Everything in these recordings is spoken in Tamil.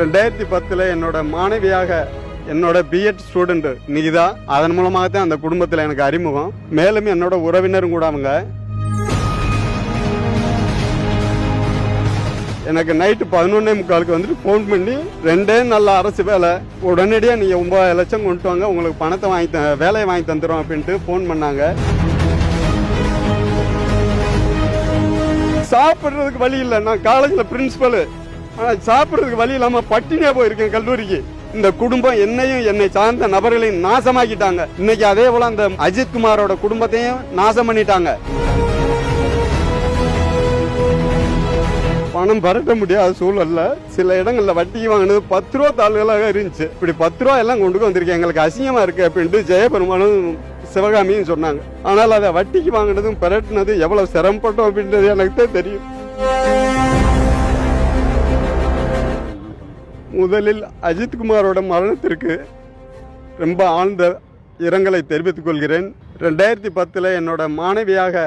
ரெண்டாயிரத்தி பத்தில் என்னோட மாணவியாக என்னோட பிஎட் ஸ்டூடெண்ட் நிகிதா அதன் மூலமாக தான் அந்த குடும்பத்தில் எனக்கு அறிமுகம். மேலும் என்னோட உறவினரும் கூட அவங்க. எனக்கு நைட்டு பதினொன்னே முக்காலுக்கு வந்துட்டு ஃபோன் பண்ணி ரெண்டே நல்ல அரசு வேலை. உடனடியாக நீங்கள் ஒன்பது லட்சம் கொண்டு வாங்க. உங்களுக்கு பணத்தை வாங்கி த வேலையை வாங்கி தந்துடும் அப்படின்ட்டு ஃபோன் பண்ணாங்க. சாப்பிட்றதுக்கு வழி இல்லை. நான் காலேஜில் பிரின்ஸிபலு ஆனால் சாப்பிட்றதுக்கு வழி இல்லாமல் பட்டினியாக போயிருக்கேன் கல்லூரிக்கு. இந்த குடும்பம் என்னையும் என்னை சார்ந்த நபர்களையும் நாசமாக்கிட்டாங்க. இன்னைக்கு அதே போல அந்த அஜித் குமாரோட குடும்பத்தையும் நாசம் பண்ணிட்டாங்க. பணம் பரட்ட முடியாத சூழல்ல சில இடங்கள்ல வட்டிக்கு வாங்கினது பத்து ரூபா தாள்களாக இருந்துச்சு. இப்படி பத்து ரூபா எல்லாம் கொண்டு வந்திருக்கேன். எங்களுக்கு அசிங்கமா இருக்கு அப்படின்ட்டு ஜெயபெருமானும் சிவகாமின்னு சொன்னாங்க. ஆனால் அதை வட்டிக்கு வாங்கினதும் பரட்டினது எவ்வளவு சிரமப்பட்டோம் அப்படின்றது எனக்கு தான் தெரியும். முதலில் அஜித்குமாரோட மரணத்திற்கு ரொம்ப ஆழ்ந்த இரங்கலை தெரிவித்துக் கொள்கிறேன். ரெண்டாயிரத்தி பத்தில் என்னோட மாணவியாக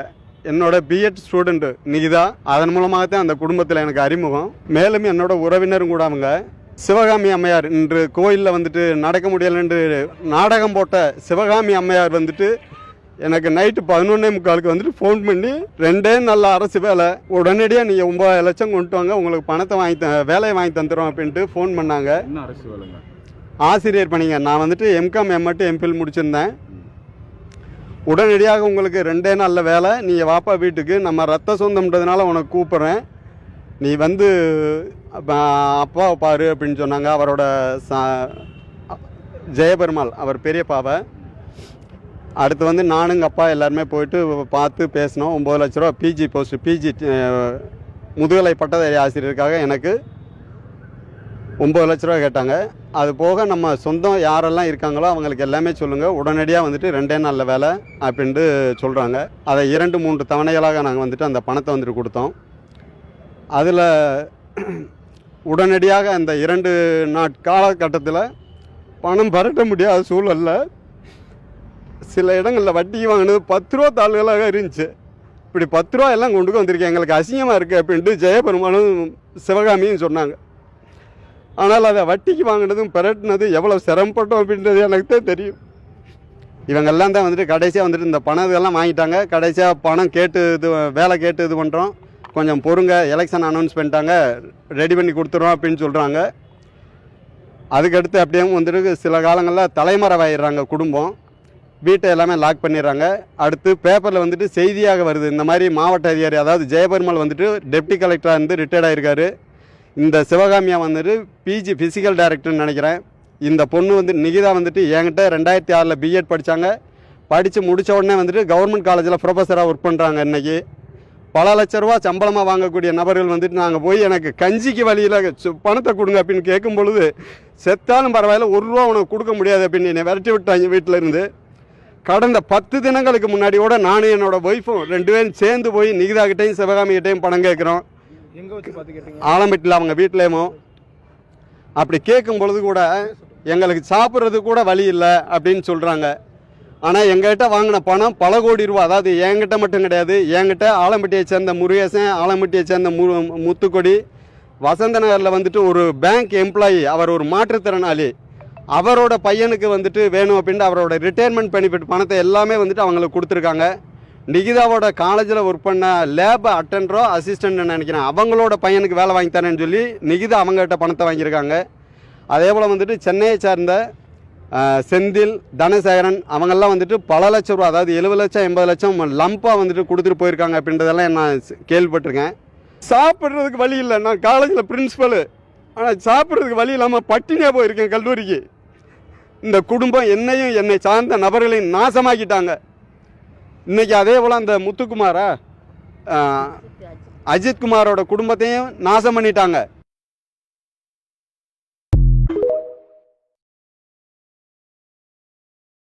என்னோட பிஎட் ஸ்டூடெண்ட் நிகிதா அதன் மூலமாக தான் அந்த குடும்பத்தில் எனக்கு அறிமுகம். மேலும் என்னோட உறவினரும் கூட அவங்க சிவகாமி அம்மையார் இன்று கோயிலில் வந்துட்டு நடக்க முடியல என்று நாடகம் போட்ட சிவகாமி அம்மையார் வந்துட்டு எனக்கு நைட்டு பதினொன்னே முக்காலுக்கு வந்துட்டு ஃபோன் பண்ணி ரெண்டே நல்ல அரசு வேலை. உடனடியாக நீங்கள் ஒன்பது லட்சம் கொண்டு வாங்க. உங்களுக்கு பணத்தை வாங்கி த வேலையை வாங்கி தந்துடும் அப்படின்ட்டு ஃபோன் பண்ணாங்க. ஆசிரியர் பணிங்க. நான் வந்துட்டு எம்காம் எம்எட்டு எம்பில் முடிச்சிருந்தேன். உடனடியாக உங்களுக்கு ரெண்டே நல்ல வேலை. நீங்கள் வாப்பா வீட்டுக்கு. நம்ம ரத்த சொந்தம்ன்றதுனால உனக்கு கூப்பிட்றேன். நீ வந்து அப்பாவை பாரு அப்படின்னு சொன்னாங்க. அவரோட சா ஜெயபெருமாள் அவர் பெரியப்பாவை. அடுத்து வந்து நானும் எங்கள் அப்பா எல்லாருமே போயிட்டு பார்த்து பேசினோம். ஒம்பது லட்ச ரூபா பிஜி போஸ்ட் பிஜி முதுகலை பட்டதாரி ஆசிரியருக்காக எனக்கு ஒம்பது லட்ச ரூபா கேட்டாங்க. அது போக நம்ம சொந்தம் யாரெல்லாம் இருக்காங்களோ அவங்களுக்கு எல்லாமே சொல்லுங்கள் உடனடியாக வந்துட்டு ரெண்டே நாளில் வேலை அப்படின்ட்டு சொல்கிறாங்க அதை இரண்டு மூன்று தவணைகளாக நாங்கள் வந்துட்டு அந்த பணத்தை வந்துட்டு கொடுத்தோம். அதில் உடனடியாக அந்த இரண்டு நாட் காலகட்டத்தில் பணம் பரட்ட முடியாத சூழலில் சில இடங்களில் வட்டி வாங்கினது பத்து ரூபா தாள்களாக இருந்துச்சு. இப்படி பத்து ரூபா எல்லாம் கொண்டு வந்திருக்கேன். எங்களுக்கு அசிங்கமாக இருக்குது அப்படின்ட்டு ஜெயபெருமானும் சிவகாமியும் சொன்னாங்க. ஆனால் அதை வட்டிக்கு வாங்கினதும் பெரட்டினது எவ்வளோ சிரமப்பட்டோம் அப்படின்றது எனக்கு தான் தெரியும். இவங்கெல்லாம் தான் வந்துட்டு கடைசியாக வந்துட்டு இந்த பணம் இதெல்லாம் வாங்கிட்டாங்க. கடைசியாக பணம் கேட்டு இது வேலை கேட்டு இது பண்ணுறோம் கொஞ்சம் பொறுங்க எலெக்ஷன் அனௌன்ஸ் பண்ணிட்டாங்க ரெடி பண்ணி கொடுத்துருவோம் அப்படின்னு சொல்கிறாங்க அதுக்கடுத்து அப்படியே வந்துட்டு சில காலங்களில் தலைமறைவாயிடுறாங்க குடும்பம். வீட்டை எல்லாமே லாக் பண்ணிடுறாங்க. அடுத்து பேப்பரில் வந்துட்டு செய்தியாக வருது. இந்த மாதிரி மாவட்ட அதிகாரி அதாவது ஜெயபெருமாள் வந்துட்டு டெப்டி கலெக்டராக இருந்து ரிட்டையர்ட் ஆகிருக்காரு இந்த சிவகாமியா வந்துட்டு பிஜி ஃபிசிக்கல் டைரக்டர்னு நினைக்கிறேன். இந்த பொண்ணு வந்து நிகிதா வந்துட்டு என்கிட்ட ரெண்டாயிரத்தி ஆறில் பிஎட் படித்தாங்க படித்து முடித்த உடனே வந்துட்டு கவர்மெண்ட் காலேஜில் ப்ரொஃபஸராக ஒர்க் பண்ணுறாங்க இன்றைக்கி பல லட்ச ரூபா சம்பளமாக வாங்கக்கூடிய நபர்கள் வந்துட்டு நாங்கள் போய் எனக்கு கஞ்சிக்கு வழியில் பணத்தை கொடுங்க அப்படின்னு கேட்கும் பொழுது செத்தாலும் பரவாயில்ல ஒரு ரூபா உனக்கு கொடுக்க முடியாது அப்படின்னு என்னை விரட்டி விட்டாங்க வீட்டில் இருந்து கடந்த பத்து தினங்களுக்கு முன்னாடி கூட நானும் என்னோட ஒய்ஃபும் ரெண்டு பேரும் சேர்ந்து போய் நிகிதா கிட்டையும் சிவகாமி கிட்டையும் பணம் கேட்குறோம். ஆலம்பட்டில் அவங்க வீட்டிலேயும். அப்படி கேட்கும் பொழுது கூட எங்களுக்கு சாப்பிட்றது கூட வழி இல்லை அப்படின்னு சொல்கிறாங்க ஆனால் எங்ககிட்ட வாங்கின பணம் பல கோடி ரூபா அதாவது என்கிட்ட மட்டும் கிடையாது. என்கிட்ட ஆலம்பட்டியை சேர்ந்த முருகேசன் ஆலம்பட்டியை சேர்ந்த மு முத்துக்கொடி வசந்த நகரில் வந்துட்டு ஒரு பேங்க் எம்ப்ளாயி அவர் ஒரு மாற்றுத்திறனாளி. அவரோட பையனுக்கு வந்துட்டு வேணும் அப்படின்ட்டு அவரோட ரிட்டையர்மெண்ட் பெனிஃபிட் பணத்தை எல்லாமே வந்துட்டு அவங்களுக்கு கொடுத்துருக்காங்க. நிகிதாவோட காலேஜில் ஒர்க் பண்ண லேப் அட்டண்டரோ அசிஸ்டன்ட் நினைக்கிறேன். அவங்களோட பையனுக்கு வேலை வாங்கி தரேன்னு சொல்லி நிகிதா அவங்ககிட்ட பணத்தை வாங்கியிருக்காங்க. அதே போல் வந்துட்டு சென்னையை சார்ந்த செந்தில் தனசேகரன் அவங்கெல்லாம் வந்துட்டு பல லட்சம் ரூபா அதாவது எழுபது லட்சம் எண்பது லட்சம் லம்பாக வந்துட்டு கொடுத்துட்டு போயிருக்காங்க அப்படின்றதெல்லாம் நான் கேள்விப்பட்டிருக்கேன். சாப்பிட்றதுக்கு வழி இல்லை. நான் காலேஜில் பிரின்ஸிபலு ஆனால் சாப்பிட்றதுக்கு வழி இல்லாமல் பட்டினியாக போயிருக்கேன் கல்லூரிக்கு. இந்த குடும்பம் என்னையும் என்னை சார்ந்த நபர்களையும் நாசமாக்கிட்டாங்க. இன்னைக்கு அதே போல் அந்த முத்துக்குமாரா அஜித்குமாரோட அஜித் குமாரோட குடும்பத்தையும் நாசம் பண்ணிட்டாங்க.